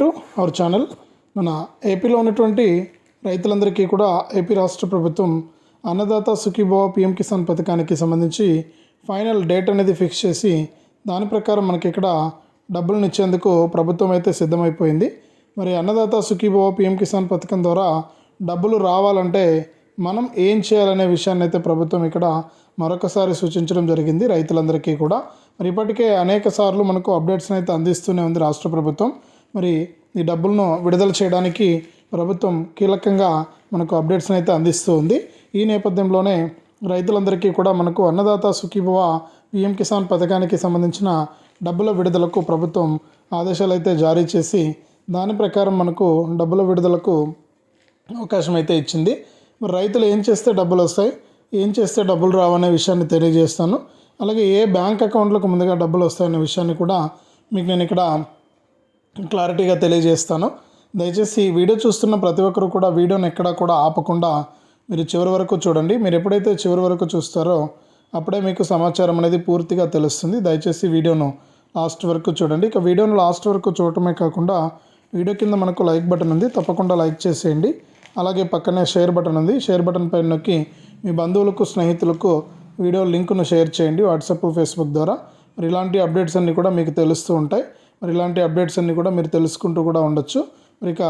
To our channel. మన ఏపీలో ఉన్నటువంటి రైతులందరికీ కూడా ఏపీ రాష్ట్ర ప్రభుత్వం అన్నదాత సుఖీభవ పిఎం కిసాన్ పథకానికి సంబంధించి ఫైనల్ డేట్ అనేది ఫిక్స్ చేసి దాని ప్రకారం మనకి ఇక్కడ డబ్బులను ఇచ్చేందుకు ప్రభుత్వం అయితే సిద్ధమైపోయింది. మరి అన్నదాత సుఖీభవ పిఎం కిసాన్ పథకం ద్వారా డబ్బులు రావాలంటే మనం ఏం చేయాలనే విషయాన్ని అయితే ప్రభుత్వం ఇక్కడ మరొకసారి సూచించడం జరిగింది రైతులందరికీ కూడా. మరి ఇప్పటికే అనేక సార్లు మనకు అప్డేట్స్ని అయితే అందిస్తూనే ఉంది రాష్ట్ర ప్రభుత్వం. మరి ఈ డబ్బులను విడుదల చేయడానికి ప్రభుత్వం కీలకంగా మనకు అప్డేట్స్ని అయితే అందిస్తూ ఉంది. ఈ నేపథ్యంలోనే రైతులందరికీ కూడా మనకు అన్నదాత సుఖీభవ పిఎం కిసాన్ పథకానికి సంబంధించిన డబ్బుల విడుదలకు ప్రభుత్వం ఆదేశాలు అయితే జారీ చేసి దాని ప్రకారం మనకు డబ్బుల విడుదలకు అవకాశం అయితే ఇచ్చింది. మరి రైతులు ఏం చేస్తే డబ్బులు వస్తాయి? ఏం చేస్తే డబ్బులు రావనే విషయాన్ని తెలియజేస్తాను. అలాగే ఏ బ్యాంక్ అకౌంట్లకు ముందుగా డబ్బులు వస్తాయనే విషయాన్ని కూడా మీకు నేను ఇక్కడ క్లారిటీగా తెలియజేస్తాను. దయచేసి ఈ వీడియో చూస్తున్న ప్రతి ఒక్కరు కూడా వీడియోని ఎక్కడా కూడా ఆపకుండా మీరు చివరి వరకు చూడండి. మీరు ఎప్పుడైతే చివరి వరకు చూస్తారో అప్పుడే మీకు సమాచారం అనేది పూర్తిగా తెలుస్తుంది. దయచేసి వీడియోను లాస్ట్ వరకు చూడండి. ఇక వీడియోను లాస్ట్ వరకు చూడటమే కాకుండా వీడియో కింద మనకు లైక్ బటన్ ఉంది. తప్పకుండా లైక్ చేసేయండి. అలాగే పక్కనే షేర్ బటన్ ఉంది. షేర్ బటన్ పైన నొక్కి మీ బంధువులకు స్నేహితులకు వీడియో లింకును షేర్ చేయండి వాట్సాప్ ఫేస్బుక్ ద్వారా. మరి ఇలాంటి అప్డేట్స్ అన్నీ కూడా మీకు తెలుస్తూ ఉంటాయి. మరి ఇలాంటి అప్డేట్స్ అన్నీ కూడా మీరు తెలుసుకుంటూ కూడా ఉండొచ్చు. మరి ఇక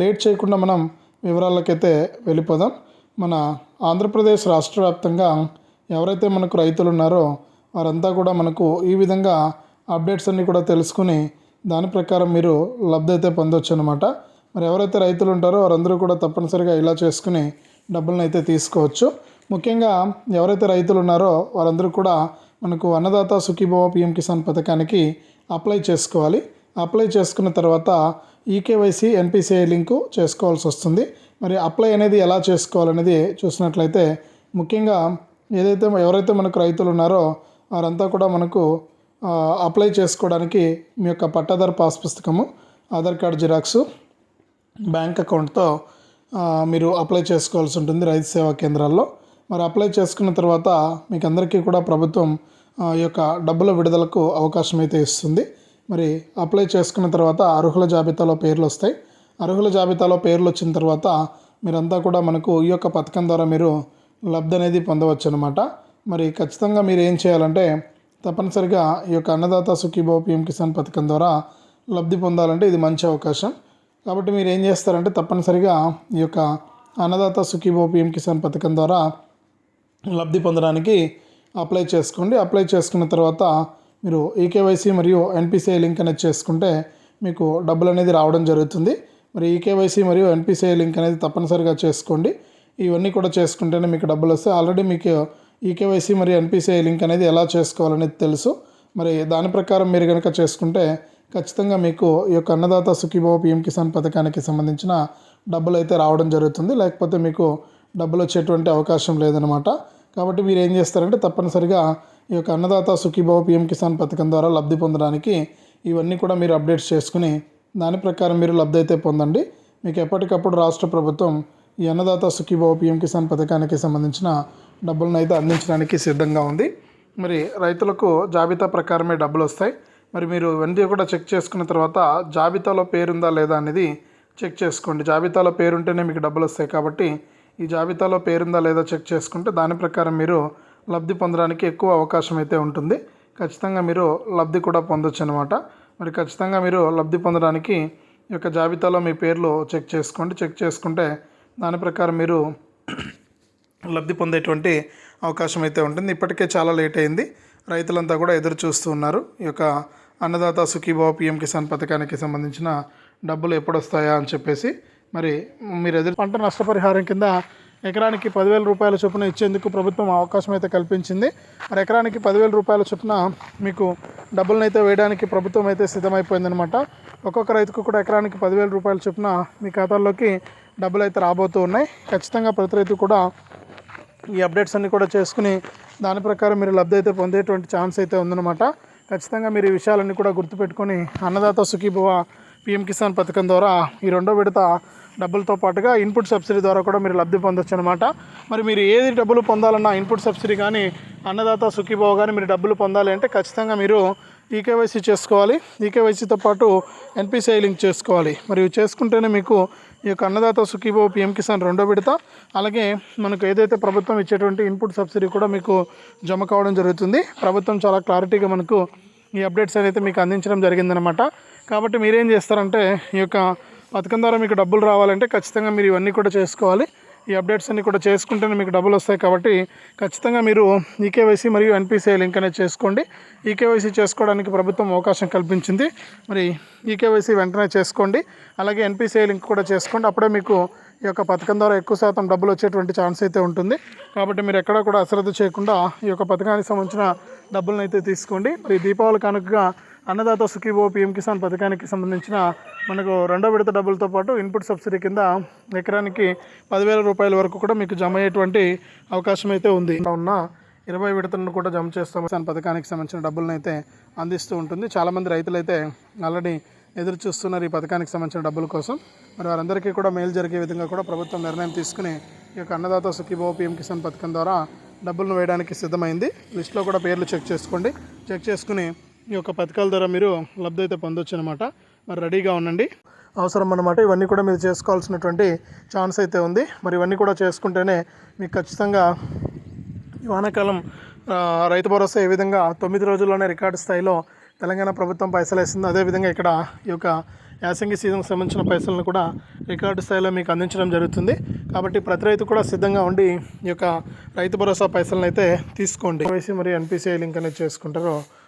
లేట్ చేయకుండా మనం వివరాలకైతే వెళ్ళిపోదాం. మన ఆంధ్రప్రదేశ్ రాష్ట్ర వ్యాప్తంగా ఎవరైతే మనకు రైతులు ఉన్నారో వారంతా కూడా మనకు ఈ విధంగా అప్డేట్స్ అన్నీ కూడా తెలుసుకుని దాని ప్రకారం మీరు లబ్ధి అయితే పొందొచ్చు అనమాట మరి ఎవరైతే రైతులు ఉంటారో వారందరూ కూడా తప్పనిసరిగా ఇలా చేసుకుని డబ్బులను అయితే తీసుకోవచ్చు. ముఖ్యంగా ఎవరైతే రైతులు ఉన్నారో వారందరూ కూడా మనకు అన్నదాత సుఖీభవ పిఎం కిసాన్ పథకానికి అప్లై చేసుకోవాలి. అప్లై చేసుకున్న తర్వాత ఈకేవైసీ ఎన్పిసిఐ లింకు చేసుకోవాల్సి వస్తుంది. మరి అప్లై అనేది ఎలా చేసుకోవాలనేది చూసినట్లయితే ముఖ్యంగా ఏదైతే ఎవరైతే మనకు రైతులు ఉన్నారో వారంతా కూడా మనకు అప్లై చేసుకోవడానికి మీ యొక్క పట్టాదారు పాస్ పుస్తకము ఆధార్ కార్డ్ జిరాక్సు బ్యాంక్ అకౌంట్తో మీరు అప్లై చేసుకోవాల్సి ఉంటుంది రైతు సేవా కేంద్రాల్లో. మరి అప్లై చేసుకున్న తర్వాత మీకు అందరికీ కూడా ప్రభుత్వం యొక్క డబ్బుల విడుదలకు అవకాశం అయితే ఇస్తుంది. మరి అప్లై చేసుకున్న తర్వాత అర్హుల జాబితాలో పేర్లు వస్తాయి. అర్హుల జాబితాలో పేర్లు వచ్చిన తర్వాత మీరంతా కూడా మనకు ఈ యొక్క పథకం ద్వారా మీరు లబ్ధి అనేది పొందవచ్చు అనమాట మరి ఖచ్చితంగా మీరు ఏం చేయాలంటే తప్పనిసరిగా ఈ యొక్క అన్నదాత సుఖీభావ పిఎం కిసాన్ పథకం ద్వారా లబ్ధి పొందాలంటే ఇది మంచి అవకాశం. కాబట్టి మీరు ఏం చేస్తారంటే తప్పనిసరిగా ఈ యొక్క అన్నదాత సుఖీభావ పిఎం కిసాన్ పథకం ద్వారా లబ్ధి పొందడానికి అప్లై చేసుకోండి. అప్లై చేసుకున్న తర్వాత మీరు ఈకేవైసీ మరియు ఎన్పిసిఐ లింక్ అనేది చేసుకుంటే మీకు డబ్బులు అనేది రావడం జరుగుతుంది. మరి ఈకేవైసీ మరియు ఎన్పిసిఐ లింక్ అనేది తప్పనిసరిగా చేసుకోండి. ఇవన్నీ కూడా చేసుకుంటేనే మీకు డబ్బులు వస్తాయి. ఆల్రెడీ మీకు ఈకేవైసీ మరియు ఎన్పిసిఐ లింక్ అనేది ఎలా చేసుకోవాలనేది తెలుసు. మరి దాని ప్రకారం మీరు కనుక చేసుకుంటే ఖచ్చితంగా మీకు ఈ యొక్క అన్నదాత సుఖీభావ పిఎం కిసాన్ పథకానికి సంబంధించిన డబ్బులు అయితే రావడం జరుగుతుంది. లేకపోతే మీకు డబ్బులు వచ్చేటువంటి అవకాశం లేదనమాట కాబట్టి మీరు ఏం చేస్తారంటే తప్పనిసరిగా ఈ యొక్క అన్నదాత సుఖీభావ పిఎం కిసాన్ పథకం ద్వారా లబ్ధి పొందడానికి ఇవన్నీ కూడా మీరు అప్డేట్స్ చేసుకుని దాని ప్రకారం మీరు లబ్ధి అయితే పొందండి. మీకు ఎప్పటికప్పుడు రాష్ట్ర ప్రభుత్వం ఈ అన్నదాత సుఖీభావ పిఎం కిసాన్ పథకానికి సంబంధించిన డబ్బులను అయితే అందించడానికి సిద్ధంగా ఉంది. మరి రైతులకు జాబితా ప్రకారమే డబ్బులు వస్తాయి. మరి మీరు ఇవన్నీ కూడా చెక్ చేసుకున్న తర్వాత జాబితాలో పేరుందా లేదా అనేది చెక్ చేసుకోండి. జాబితాలో పేరుంటేనే మీకు డబ్బులు వస్తాయి కాబట్టి ఈ జాబితాలో పేరుందా లేదా చెక్ చేసుకుంటే దాని ప్రకారం మీరు లబ్ధి పొందడానికి ఎక్కువ అవకాశం అయితే ఉంటుంది. ఖచ్చితంగా మీరు లబ్ధి కూడా పొందొచ్చు అనమాట మరి ఖచ్చితంగా మీరు లబ్ధి పొందడానికి ఈ యొక్క జాబితాలో మీ పేర్లు చెక్ చేసుకోండి. చెక్ చేసుకుంటే దాని ప్రకారం మీరు లబ్ధి పొందేటువంటి అవకాశం అయితే ఉంటుంది. ఇప్పటికే చాలా లేట్ అయింది. రైతులంతా కూడా ఎదురు చూస్తూ ఉన్నారు. ఈ యొక్క అన్నదాత సుఖీభావ పిఎం కిసాన్ పథకానికి సంబంధించిన డబ్బులు ఎప్పుడు వస్తాయా అని చెప్పేసి మరి మీరు ఎదురు పంట నష్టపరిహారం కింద ఎకరానికి పదివేల రూపాయల చొప్పున ఇచ్చేందుకు ప్రభుత్వం అవకాశం అయితే కల్పించింది. మరి ఎకరానికి పదివేల రూపాయల చొప్పున మీకు డబ్బులను అయితే వేయడానికి ప్రభుత్వం అయితే సిద్ధమైపోయిందనమాట ఒక్కొక్క రైతుకు కూడా ఎకరానికి పదివేల రూపాయల చొప్పున మీ ఖాతాల్లోకి డబ్బులు అయితే రాబోతూ ఉన్నాయి. ఖచ్చితంగా ప్రతి రైతు కూడా ఈ అప్డేట్స్ అన్నీ కూడా చేసుకుని దాని ప్రకారం మీరు లబ్ధి అయితే పొందేటువంటి ఛాన్స్ అయితే ఉందన్నమాట. ఖచ్చితంగా మీరు ఈ విషయాలన్నీ కూడా గుర్తుపెట్టుకొని అన్నదాత సుఖీభవ పిఎం కిసాన్ పథకం ద్వారా ఈ రెండో విడత డబ్బులతో పాటుగా ఇన్పుట్ సబ్సిడీ ద్వారా కూడా మీరు లబ్ధి పొందొచ్చు అనమాట మరి మీరు ఏది డబ్బులు పొందాలన్నా ఇన్పుట్ సబ్సిడీ కానీ అన్నదాత సుఖీభావ కానీ మీరు డబ్బులు పొందాలి అంటే ఖచ్చితంగా మీరు ఈకేవైసీ చేసుకోవాలి. ఈకేవైసీతో పాటు ఎన్పిసిఐ లింక్ చేసుకోవాలి. మరియు చేసుకుంటేనే మీకు ఈ యొక్క అన్నదాత సుఖీభావ పిఎం కిసాన్ రెండో విడత అలాగే మనకు ఏదైతే ప్రభుత్వం ఇచ్చేటువంటి ఇన్పుట్ సబ్సిడీ కూడా మీకు జమ కావడం జరుగుతుంది. ప్రభుత్వం చాలా క్లారిటీగా మనకు ఈ అప్డేట్స్ అనేది మీకు అందించడం జరిగిందనమాట కాబట్టి మీరేం చేస్తారంటే ఈ యొక్క పథకం ద్వారా మీకు డబ్బులు రావాలంటే ఖచ్చితంగా మీరు ఇవన్నీ కూడా చేసుకోవాలి. ఈ అప్డేట్స్ అన్ని కూడా చేసుకుంటేనే మీకు డబ్బులు వస్తాయి కాబట్టి ఖచ్చితంగా మీరు ఈకేవైసీ మరియు ఎన్పిసిఐ లింక్ అనేది చేసుకోండి. ఈకేవైసీ చేసుకోవడానికి ప్రభుత్వం అవకాశం కల్పించింది. మరి ఈకేవైసీ వెంటనే చేసుకోండి. అలాగే ఎన్పిసిఐ లింక్ కూడా చేసుకోండి. అప్పుడే మీకు ఈ యొక్క పథకం ద్వారా ఎక్కువ శాతం డబ్బులు వచ్చేటువంటి ఛాన్స్ అయితే ఉంటుంది. కాబట్టి మీరు ఎక్కడ కూడా అశ్రద్ధ చేయకుండా ఈ యొక్క పథకానికి సంబంధించిన డబ్బులను అయితే తీసుకోండి. మరి దీపావళి కనుక అన్నదాత సుఖీభో పిఎం కిసాన్ పథకానికి సంబంధించిన మనకు రెండో విడత డబ్బులతో పాటు ఇన్పుట్ సబ్సిడీ కింద ఎకరానికి పదివేల రూపాయల వరకు కూడా మీకు జమ అయ్యేటువంటి అవకాశం అయితే ఉంది. ఇలా ఉన్న ఇరవై విడతలను కూడా జమ చేస్తాం. కిసాన్ పథకానికి సంబంధించిన డబ్బులను అయితే అందిస్తూ ఉంటుంది. చాలామంది రైతులు అయితే ఆల్రెడీ ఎదురు చూస్తున్నారు ఈ పథకానికి సంబంధించిన డబ్బుల కోసం. మరి వారందరికీ కూడా మేలు జరిగే విధంగా కూడా ప్రభుత్వం నిర్ణయం తీసుకుని ఈ యొక్క అన్నదాత సుఖీభో పిఎం కిసాన్ పథకం ద్వారా డబ్బులను వేయడానికి సిద్ధమైంది. లిస్ట్లో కూడా పేర్లు చెక్ చేసుకోండి. చెక్ చేసుకుని ఈ యొక్క పథకాల ద్వారా మీరు లబ్ధి అయితే పొందొచ్చు అనమాట మరి రెడీగా ఉండండి. అవసరం అన్నమాట. ఇవన్నీ కూడా మీరు చేసుకోవాల్సినటువంటి ఛాన్స్ అయితే ఉంది. మరి ఇవన్నీ కూడా చేసుకుంటేనే మీకు ఖచ్చితంగా ఈ వానాకాలం రైతు భరోసా ఏ విధంగా తొమ్మిది రోజుల్లోనే రికార్డు స్థాయిలో తెలంగాణ ప్రభుత్వం పైసలు వేసింది అదేవిధంగా ఇక్కడ ఈ యొక్క యాసంగి సీజన్కి సంబంధించిన పైసలను కూడా రికార్డు స్థాయిలో మీకు అందించడం జరుగుతుంది. కాబట్టి ప్రతి రైతు కూడా సిద్ధంగా ఉండి ఈ యొక్క రైతు భరోసా పైసలను అయితే తీసుకోండి వేసి మరియు ఎన్పిసిఐ లింక్ అనేది చేసుకుంటారో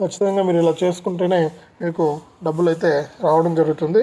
ఖచ్చితంగా మీరు ఇలా చేసుకుంటేనే మీకు డబ్బులు అయితే రావడం జరుగుతుంది.